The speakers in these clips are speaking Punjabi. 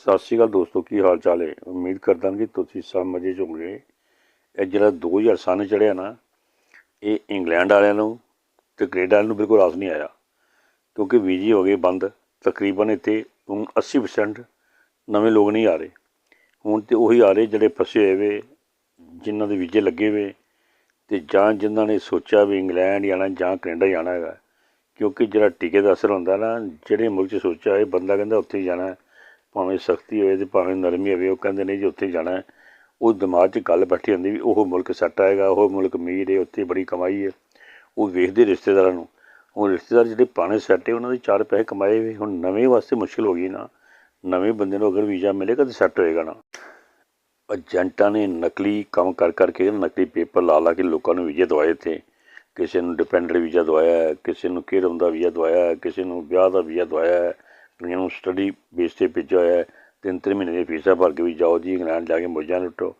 ਸਤਿ ਸ਼੍ਰੀ ਅਕਾਲ ਦੋਸਤੋ, ਕੀ ਹਾਲ ਚਾਲ ਹੈ? ਉਮੀਦ ਕਰਦਾ ਕਿ ਤੁਸੀਂ ਸਭ ਮਜ਼ੇ 'ਚ ਹੋਗੇ ਇਹ ਜਿਹੜਾ 2000 ਸਨ ਚੜਿਆ ਨਾ, ਇਹ ਇੰਗਲੈਂਡ ਵਾਲਿਆਂ ਨੂੰ ਤੇ ਕੈਨੇਡਾ ਵਾਲਿਆਂ ਨੂੰ ਬਿਲਕੁਲ ਆਸ ਨਹੀਂ ਆਇਆ। ਕਿਉਂਕਿ ਵੀਜ਼ੇ ਹੋ ਗਏ ਬੰਦ, ਤਕਰੀਬਨ ਇੱਥੇ ਹੁਣ 80% ਨਵੇਂ ਲੋਕ ਨਹੀਂ ਆ ਰਹੇ। ਹੁਣ ਤੇ ਉਹੀ ਆ ਰਹੇ ਜਿਹੜੇ ਫਸੇ ਹੋਏ ਵੇ, ਜਿਨ੍ਹਾਂ ਦੇ ਵੀਜ਼ੇ ਲੱਗੇ ਵੇ ਤੇ ਜਾਂ ਜਿਨ੍ਹਾਂ ਨੇ ਸੋਚਿਆ ਵੀ ਇੰਗਲੈਂਡ ਜਾਣਾ ਜਾਂ ਕੈਨੇਡਾ ਜਾਣਾ ਹੈਗਾ। ਕਿਉਂਕਿ ਜਿਹੜਾ ਟਿਕੇ ਦਾ ਅਸਰ ਹੁੰਦਾ ਨਾ, ਜਿਹੜੇ ਮੁਲਕ 'ਚ ਸੋਚਿਆ ਇਹ ਬੰਦਾ ਕਹਿੰਦਾ ਉੱਥੇ ਹੀ ਜਾਣਾ। ਭਾਵੇਂ ਸਖਤੀ ਹੋਵੇ ਤੇ ਭਾਵੇਂ ਨਰਮੀ ਹੋਵੇ, ਉਹ ਕਹਿੰਦੇ ਨੇ ਜੀ ਉੱਥੇ ਜਾਣਾ ਉਹ ਦਿਮਾਗ 'ਚ ਗੱਲ ਬੈਠੀ ਹੁੰਦੀ ਵੀ ਉਹ ਮੁਲਕ ਸੈੱਟ ਆਏਗਾ, ਉਹ ਮੁਲਕ ਅਮੀਰ ਹੈ, ਉੱਥੇ ਬੜੀ ਕਮਾਈ ਹੈ। ਉਹ ਵੇਖਦੇ ਰਿਸ਼ਤੇਦਾਰਾਂ ਨੂੰ। ਹੁਣ ਰਿਸ਼ਤੇਦਾਰ ਜਿਹੜੇ ਪੁਰਾਣੇ ਸੈੱਟ ਹੈ, ਉਹਨਾਂ ਦੇ ਚਾਰ ਪੈਸੇ ਕਮਾਏ ਵੀ, ਹੁਣ ਨਵੇਂ ਵਾਸਤੇ ਮੁਸ਼ਕਿਲ ਹੋ ਗਈ ਨਾ। ਨਵੇਂ ਬੰਦੇ ਨੂੰ ਅਗਰ ਵੀਜ਼ਾ ਮਿਲੇਗਾ ਤਾਂ ਸੈੱਟ ਹੋਏਗਾ ਨਾ। ਏਜੰਟਾਂ ਨੇ ਨਕਲੀ ਕੰਮ ਕਰ ਕਰਕੇ ਨਕਲੀ ਪੇਪਰ ਲਾ ਲਾ ਕੇ ਲੋਕਾਂ ਨੂੰ ਵੀਜ਼ੇ ਦਵਾਏ ਥੇ ਕਿਸੇ ਨੂੰ ਡਿਪੈਂਡੈਂਟ ਵੀਜ਼ਾ ਦਵਾਇਆ, ਕਿਸੇ ਨੂੰ ਕੇਰਮ ਦਾ ਵੀਜ਼ਾ ਦਵਾਇਆ, ਕਿਸੇ ਨੂੰ ਵਿਆਹ ਦਾ ਵੀਜ਼ਾ ਦਵਾਇਆ। ਹੈ, ਸਟੱਡੀ ਬੇਸ ਤੇ ਭੇਜਿਆ ਹੋਇਆ ਹੈ। ਤਿੰਨ ਤਿੰਨ ਮਹੀਨੇ ਦੀ ਫੀਸਾਂ ਭਰ ਕੇ ਵੀ ਜਾਓ ਜੀ ਇੰਗਲੈਂਡ ਜਾ ਕੇ ਮੌਜਾਂ ਲੁੱਟੋ।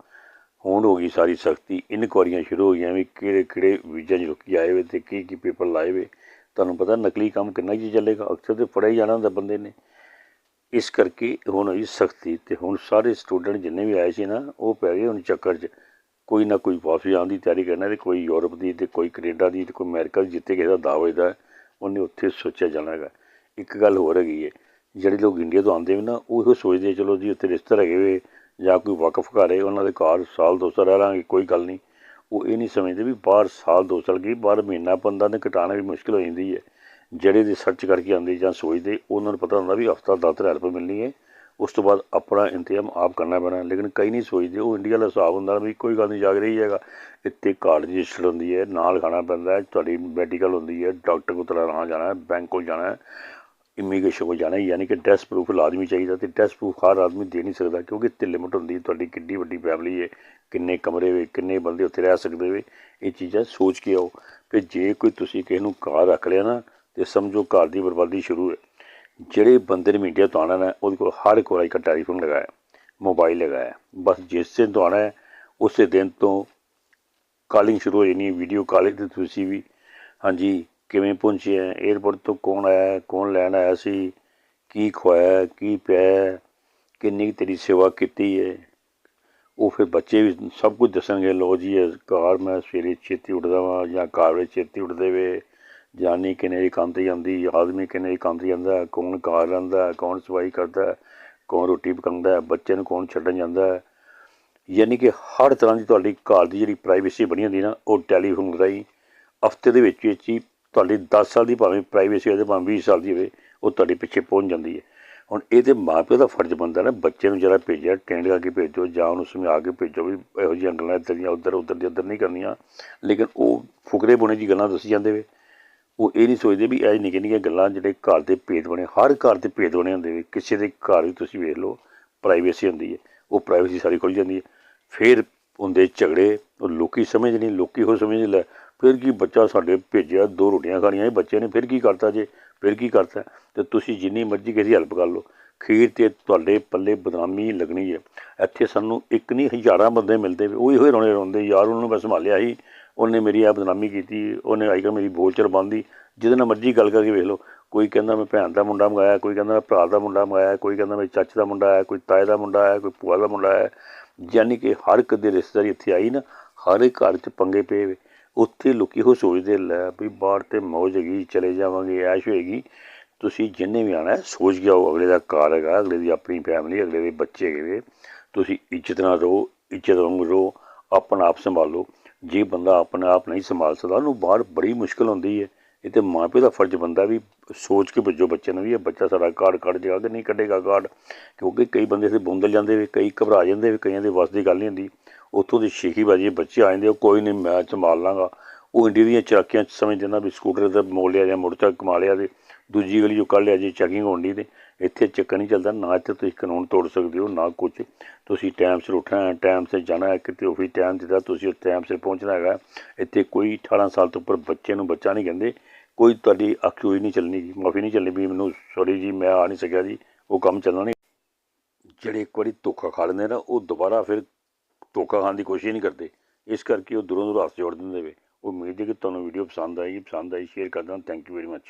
ਹੁਣ ਹੋ ਗਈ ਸਾਰੀ ਸਖਤੀ ਇਨਕੁਆਰੀਆਂ ਸ਼ੁਰੂ ਹੋ ਗਈਆਂ ਵੀ ਕਿਹੜੇ ਕਿਹੜੇ ਵੀਜ਼ਾ 'ਚ ਰੁਕੀ ਆਏ ਵੇ ਤੇ ਕੀ ਕੀ ਪੇਪਰ ਲਾਏ ਵੇ। ਤੁਹਾਨੂੰ ਪਤਾ ਨਕਲੀ ਕੰਮ ਕਿੰਨਾ ਜੀ ਚੱਲੇਗਾ ਅਕਸਰ ਤੇ ਫੜਿਆ ਹੀ ਜਾਣਾ ਹੁੰਦਾ ਬੰਦੇ ਨੇ। ਇਸ ਕਰਕੇ ਹੁਣ ਹੋਈ ਸਖਤੀ ਤੇ ਹੁਣ ਸਾਰੇ ਸਟੂਡੈਂਟ ਜਿੰਨੇ ਵੀ ਆਏ ਸੀ ਨਾ ਉਹ ਪੈ ਗਏ ਹੁਣ ਚੱਕਰ 'ਚ। ਕੋਈ ਨਾ ਕੋਈ ਵਾਪਸ ਆਉਣ ਦੀ ਤਿਆਰੀ ਕਰਨਾ ਤੇ ਕੋਈ ਯੂਰਪ ਦੀ ਤੇ ਕੋਈ ਕੈਨੇਡਾ ਦੀ ਤੇ ਕੋਈ ਅਮਰੀਕਾ ਦੀ ਜਿੱਥੇ ਕਿਸੇ ਦਾ ਦਾਅਵਾ ਦਾ ਉਹਨੇ ਉੱਥੇ ਸੋਚਿਆ ਜਾਣਾ ਹੈਗਾ। ਇੱਕ ਗੱਲ ਹੋਰ ਹੈਗੀ ਹੈ ਜਿਹੜੇ ਲੋਕ ਇੰਡੀਆ ਤੋਂ ਆਉਂਦੇ ਨੇ ਨਾ, ਉਹ ਇਹੋ ਸੋਚਦੇ ਚਲੋ ਜੀ ਉੱਥੇ ਰਿਸ਼ਤੇਦਾਰ ਹੈਗੇ ਵੇ, ਜਾਂ ਕੋਈ ਵਕਫ ਘਰ ਹੈ ਉਹਨਾਂ ਦੇ ਘਰ ਸਾਲ ਦੋ ਸਾਲ ਰਹਿ ਲਾਂਗੇ, ਕੋਈ ਗੱਲ ਨਹੀਂ। ਉਹ ਇਹ ਨਹੀਂ ਸਮਝਦੇ ਵੀ ਬਾਹਰ ਸਾਲ ਦੋ ਸਾਲ ਗਈ, ਬਾਹਰ ਮਹੀਨਾ ਬੰਦਾ ਨੇ ਕਟਾਣਾ ਵੀ ਮੁਸ਼ਕਿਲ ਹੋ ਜਾਂਦੀ ਹੈ। ਜਿਹੜੇ ਦੀ ਸਰਚ ਕਰਕੇ ਆਉਂਦੇ ਜਾਂ ਸੋਚਦੇ, ਉਹਨਾਂ ਨੂੰ ਪਤਾ ਹੁੰਦਾ ਵੀ ਹਫਤਾ ਦਸ ਹਜ਼ਾਰ ਰੁਪਏ ਮਿਲਣੀ ਹੈ, ਉਸ ਤੋਂ ਬਾਅਦ ਆਪਣਾ ਇੰਤਜ਼ਾਮ ਆਪ ਕਰਨਾ ਪੈਣਾ। ਲੇਕਿਨ ਕਈ ਨਹੀਂ ਸੋਚਦੇ, ਉਹ ਇੰਡੀਆ ਦਾ ਹਿਸਾਬ ਹੁੰਦਾ ਵੀ ਕੋਈ ਗੱਲ ਨਹੀਂ ਜਾਗ ਰਹੀ ਹੈਗਾ। ਇੱਥੇ ਕਾਰਡ ਰਜਿਸਟਰ ਹੁੰਦੀ ਹੈ, ਨਾਲ ਖਾਣਾ ਪੈਂਦਾ ਹੈ, ਤੁਹਾਡੀ ਮੈਡੀਕਲ ਹੁੰਦੀ ਹੈ ਡਾਕਟਰ ਕੋਲ ਤੇਰਾ ਜਾਣਾ ਹੈ ਬੈਂਕ ਕੋਲ ਜਾਣਾ ਹੈ। ਇਮੀਗ੍ਰੇਸ਼ਨ ਕੋਲ ਜਾਣਾ ਹੈ ਯਾਨੀ ਕਿ ਡੈਸ ਪ੍ਰੂਫ ਲਾਜ਼ਮੀ ਚਾਹੀਦਾ ਤੇ ਡੈਸ ਪ੍ਰੂਫ ਹਰ ਆਦਮੀ ਦੇ ਨਹੀਂ ਸਕਦਾ ਕਿਉਂਕਿ ਤੇ ਲਿਮਟ ਹੁੰਦੀ ਤੁਹਾਡੀ ਕਿੰਨੀ ਵੱਡੀ ਫੈਮਿਲੀ ਹੈ, ਕਿੰਨੇ ਕਮਰੇ ਵੇ, ਕਿੰਨੇ ਬੰਦੇ ਉੱਥੇ ਰਹਿ ਸਕਦੇ ਵੇ, ਇਹ ਚੀਜ਼ਾਂ ਸੋਚ ਕੇ ਆਓ। ਕਿ ਜੇ ਕੋਈ ਤੁਸੀਂ ਕਿਸੇ ਨੂੰ ਘਰ ਰੱਖ ਲਿਆ ਨਾ, ਤੇ ਸਮਝੋ ਘਰ ਦੀ ਬਰਬਾਦੀ ਸ਼ੁਰੂ ਹੈ। ਜਿਹੜੇ ਬੰਦੇ ਨੇ ਮੀਡੀਆ ਤੋਂ ਆਉਣਾ ਨਾ, ਉਹਦੇ ਕੋਲ ਹਰ ਕੋਈ ਇੱਕ ਟੈਲੀਫੋਨ ਲਗਾਇਆ ਮੋਬਾਈਲ ਲਗਾਇਆ, ਬਸ ਜਿਸ ਦਿਨ ਤੋਂ ਆਉਣਾ ਹੈ, ਉਸੇ ਦਿਨ ਤੋਂ ਕਾਲਿੰਗ ਸ਼ੁਰੂ ਹੋ ਜਾਣੀ ਵੀਡੀਓ ਕਾਲਿੰਗ ਤੇ ਤੁਸੀਂ ਵੀ, ਹਾਂਜੀ ਕਿਵੇਂ ਪਹੁੰਚਿਆ ਹੈ? 에ਅਰਪੋਰਟ ਤੋਂ ਕੌਣ ਆਇਆ ਕੌਣ ਲੈਣ ਆਇਆ ਸੀ? ਕੀ ਖਵਾਇਆ ਕੀ ਪਿਆ ਕਿੰਨੀ ਕੁ ਤੇਰੀ ਸੇਵਾ ਕੀਤੀ ਹੈ? ਉਹ ਫਿਰ ਬੱਚੇ ਵੀ ਸਭ ਕੁਝ ਦੱਸਣਗੇ। ਲੋ ਜੀ, ਇਹ ਘਰ ਮੈਂ ਸਵੇਰੇ ਛੇਤੀ ਉੱਠਦਾ ਵਾਂ ਜਾਂ ਘਰ ਵਿੱਚ ਛੇਤੀ ਉੱਠਦੇ ਵੇ। ਜਾਨੀ ਕਿੰਨੇ ਕੰਮ ਤੇ ਜਾਂਦੀ, ਆਦਮੀ ਕਿੰਨੇ ਦੀ ਕੰਮ ਤੇ ਜਾਂਦਾ, ਕੌਣ ਕਾਰ ਰਹਿੰਦਾ ਕੌਣ ਸਫ਼ਾਈ ਕਰਦਾ ਕੌਣ ਰੋਟੀ ਪਕਾਉਂਦਾ ਬੱਚੇ ਨੂੰ ਕੌਣ ਛੱਡਣ ਜਾਂਦਾ ਯਾਨੀ ਕਿ ਹਰ ਤਰ੍ਹਾਂ ਦੀ ਤੁਹਾਡੀ ਘਰ ਦੀ ਜਿਹੜੀ ਪ੍ਰਾਈਵੇਸੀ ਬਣੀ ਹੁੰਦੀ ਨਾ, ਉਹ ਟੈਲੀਫੋਨ ਰਾਹੀਂ ਹਫ਼ਤੇ ਦੇ ਵਿੱਚ ਵਿੱਚ ਹੀ ਤੁਹਾਡੀ 10 ਸਾਲ ਦੀ ਭਾਵੇਂ ਪ੍ਰਾਈਵੇਸੀ ਹੋਵੇ ਭਾਵੇਂ 20 ਸਾਲ ਦੀ ਹੋਵੇ, ਉਹ ਤੁਹਾਡੇ ਪਿੱਛੇ ਪਹੁੰਚ ਜਾਂਦੀ ਹੈ। ਹੁਣ ਇਹ ਤੇ ਮਾਪਿਓ ਦਾ ਫਰਜ਼ ਬਣਦਾ ਨਾ, ਬੱਚੇ ਨੂੰ ਜਿਹੜਾ ਭੇਜਿਆ ਟ੍ਰੇਨ ਟੈਂਡ ਕੇ ਭੇਜੋ ਜਾਂ ਉਹਨੂੰ ਸਮਝਾ ਕੇ ਭੇਜੋ ਵੀ ਇਹੋ ਜਿਹੀਆਂ ਗੱਲਾਂ ਇੱਧਰ ਦੀਆਂ, ਉੱਧਰ ਉੱਧਰ ਦੀ ਉੱਧਰ ਨਹੀਂ ਕਰਨੀਆਂ। ਲੇਕਿਨ ਉਹ ਫੁਕਰੇ ਬੁਣੇ ਜੀ ਗੱਲਾਂ ਦੱਸੀ ਜਾਂਦੇ ਵੇ। ਉਹ ਇਹ ਨਹੀਂ ਸੋਚਦੇ ਵੀ ਇਹ ਨਿੱਕੀਆਂ ਨਿੱਕੀਆਂ ਗੱਲਾਂ ਜਿਹੜੇ ਘਰ ਦੇ ਭੇਦ ਬਣੇ, ਹਰ ਘਰ ਦੇ ਭੇਦ ਬਣੇ ਹੁੰਦੇ ਵੇ। ਕਿਸੇ ਦੇ ਘਰ ਵੀ ਤੁਸੀਂ ਵੇਖ ਲਓ ਪ੍ਰਾਈਵੇਸੀ ਹੁੰਦੀ ਹੈ। ਉਹ ਪ੍ਰਾਈਵੇਸੀ ਸਾਰੀ ਖੁੱਲ ਜਾਂਦੀ ਹੈ। ਫਿਰ ਹੁੰਦੇ ਝਗੜੇ, ਉਹ ਲੋਕੀ ਸਮਝ ਨਹੀਂ, ਲੋਕੀ ਉਹ ਸਮਝ ਲੈ। ਫਿਰ ਕੀ ਬੱਚਾ ਸਾਡੇ ਭੇਜਿਆ, ਦੋ ਰੋਟੀਆਂ ਖਾਣੀਆਂ ਇਹ ਬੱਚੇ ਨੇ ਫਿਰ ਕੀ ਕਰਤਾ ਜੇ? ਫਿਰ ਕੀ ਕਰਤਾ? ਤੇ ਤੁਸੀਂ ਜਿੰਨੀ ਮਰਜ਼ੀ ਕਿਸੇ ਦੀ ਹੈਲਪ ਕਰ ਲਓ। ਖੀਰ ਤੇ ਤੁਹਾਡੇ ਪੱਲੇ ਬਦਨਾਮੀ ਲੱਗਣੀ ਹੈ। ਇੱਥੇ ਸਾਨੂੰ ਇੱਕ ਨਹੀਂ, ਹਜ਼ਾਰਾਂ ਬੰਦੇ ਮਿਲਦੇ ਵੇ ਉਹ ਇਹੋ ਹੀ ਰੋਣੇ ਰੋਂਦੇ, ਯਾਰ ਉਹਨੂੰ ਮੈਂ ਸੰਭਾਲਿਆ ਸੀ। ਉਹਨੇ ਮੇਰੀ ਆ ਬਦਨਾਮੀ ਕੀਤੀ, ਉਹਨੇ ਆਈ ਕਰ ਮੇਰੀ ਬੋਲਚਰ ਬੰਦੀ ਜਿਹਦੇ ਨਾਲ ਮਰਜ਼ੀ ਗੱਲ ਕਰਕੇ ਵੇਖ ਲਓ। ਕੋਈ ਕਹਿੰਦਾ ਮੈਂ ਭੈਣ ਦਾ ਮੁੰਡਾ ਮੰਗਾਇਆ, ਕੋਈ ਕਹਿੰਦਾ ਮੈਂ ਭਰਾ ਦਾ ਮੁੰਡਾ ਮੰਗਾਇਆ, ਕੋਈ ਕਹਿੰਦਾ ਮੇਰੇ ਚਾਚੇ ਦਾ ਮੁੰਡਾ ਆਇਆ, ਕੋਈ ਤਾਏ ਦਾ ਮੁੰਡਾ ਆਇਆ, ਕੋਈ ਭੂਆ ਦਾ ਮੁੰਡਾ ਆਇਆ। ਯਾਨੀ ਕਿ ਹਰ ਇੱਕ ਦੇ ਰਿਸ਼ਤੇਦਾਰੀ ਇੱਥੇ ਆਈ ਨਾ, ਹਰ ਇੱਕ ਘਰ 'ਚ ਪੰਗੇ ਪਏ ਵੇ ਉੱਥੇ ਲੋਕੀ ਉਹ ਸੋਚਦੇ, ਲੈ ਵੀ ਬਾਹਰ ਤੇ ਮੌਜ ਹੈਗੀ, ਚਲੇ ਜਾਵਾਂਗੇ, ਐਸ਼ ਹੋਏਗੀ। ਤੁਸੀਂ ਜਿੰਨੇ ਵੀ ਆਣਾ ਸੋਚ ਕੇ ਆਓ, ਅਗਲੇ ਦਾ ਘਰ ਹੈਗਾ, ਅਗਲੇ ਦੀ ਆਪਣੀ ਫੈਮਿਲੀ ਅਗਲੇ ਦੇ ਬੱਚੇ ਹੈਗੇ ਵੇ ਤੁਸੀਂ ਇੱਜ਼ਤ ਨਾਲ ਰਹੋ, ਇੱਜ਼ਤ ਵਾਂਗ ਰਹੋ, ਆਪਣਾ ਆਪ ਸੰਭਾਲੋ। ਜੇ ਬੰਦਾ ਆਪਣਾ ਆਪ ਨਹੀਂ ਸੰਭਾਲ ਸਕਦਾ, ਉਹਨੂੰ ਬਾਹਰ ਬੜੀ ਮੁਸ਼ਕਲ ਹੁੰਦੀ ਹੈ। ਇਹ ਤੇ ਮਾਪੇ ਦਾ ਫਰਜ਼ ਬੰਦਾ ਵੀ ਸੋਚ ਕੇ ਭੇਜੋ ਬੱਚੇ ਨੂੰ ਵੀ ਇਹ ਬੱਚਾ ਸਾਡਾ ਕਾਰਡ ਕੱਢ ਜਾਏਗਾ ਕਿ ਨਹੀਂ ਕੱਢੇਗਾ ਕਾਰਡ। ਕਿਉਂਕਿ ਕਈ ਬੰਦੇ ਸੇ ਬੁੰਦਲ ਜਾਂਦੇ ਵੇ ਕਈ ਘਬਰਾ ਜਾਂਦੇ ਵੀ ਕਈਆਂ ਦੇ ਵੱਸ ਦੀ ਗੱਲ ਨਹੀਂ ਹੁੰਦੀ। ਉੱਥੋਂ ਦੀ ਸ਼ੇਖੀ ਬਾਜੀ ਬੱਚੇ ਆ ਜਾਂਦੇ ਉਹ ਕੋਈ ਨਹੀਂ, ਮੈਂ ਸੰਭਾਲ ਲਾਂਗਾ। ਉਹ ਇੰਡੀਆ ਦੀਆਂ ਚਰਾਕੀਆਂ 'ਚ ਸਮਝ ਜਾਂਦਾ ਵੀ ਸਕੂਟਰ ਦਾ ਮੋੜ ਲਿਆ ਜਾਂ ਮੋਟਰਸਾਈਕਲ ਕਮਾ ਲਿਆ ਤੇ ਦੂਜੀ ਗਲੀ ਜੋ ਕੱਢ ਲਿਆ ਜੀ ਚੈਕਿੰਗ ਹੋਣੀ ਤੇ, ਇੱਥੇ ਚੱਕਰ ਨਹੀਂ ਚੱਲਦਾ, ਨਾ ਇੱਥੇ ਤੁਸੀਂ ਕਾਨੂੰਨ ਤੋੜ ਸਕਦੇ ਹੋ, ਨਾ ਕੁਝ ਤੁਸੀਂ ਟਾਈਮ ਸਿਰ ਉੱਠਣਾ ਹੈ ਟਾਈਮ ਸਿਰ ਜਾਣਾ ਹੈ, ਕਿਤੇ ਉਹ ਵੀ ਟਾਈਮ ਦਿੱਤਾ, ਤੁਸੀਂ ਉਸ ਟਾਈਮ ਸਿਰ ਪਹੁੰਚਣਾ ਹੈਗਾ। ਇੱਥੇ ਕੋਈ 18 ਸਾਲ ਤੋਂ ਉੱਪਰ ਬੱਚੇ ਨੂੰ ਬੱਚਾ ਨਹੀਂ ਕਹਿੰਦੇ। ਕੋਈ ਤੁਹਾਡੀ ਅੱਖ ਹੋਈ ਨਹੀਂ ਚੱਲਣੀ ਜੀ, ਮਾਫੀ ਨਹੀਂ ਚੱਲਣੀ ਵੀ ਮੈਨੂੰ ਸੌਰੀ ਜੀ, ਮੈਂ ਆ ਨਹੀਂ ਸਕਿਆ ਜੀ, ਉਹ ਕੰਮ ਚੱਲਣਾ ਨਹੀਂ। ਜਿਹੜੇ ਇੱਕ ਵਾਰੀ ਧੋਖਾ ਖਾ ਲੈਂਦੇ ਨਾ, ਉਹ ਦੁਬਾਰਾ ਫਿਰ ਧੋਖਾ ਖਾਣ ਦੀ ਕੋਸ਼ਿਸ਼ ਨਹੀਂ ਕਰਦੇ। ਇਸ ਕਰਕੇ ਉਹ ਦੂਰੋਂ ਦੂਰ ਹੱਥ ਜੋੜ ਦਿੰਦੇ ਵੇ। ਉਮੀਦ ਹੈ ਕਿ ਤੁਹਾਨੂੰ ਵੀਡੀਓ ਪਸੰਦ ਆਈ ਪਸੰਦ ਆਈ ਸ਼ੇਅਰ ਕਰਦਾ ਥੈਂਕ ਯੂ ਵੈਰੀ ਮੱਚ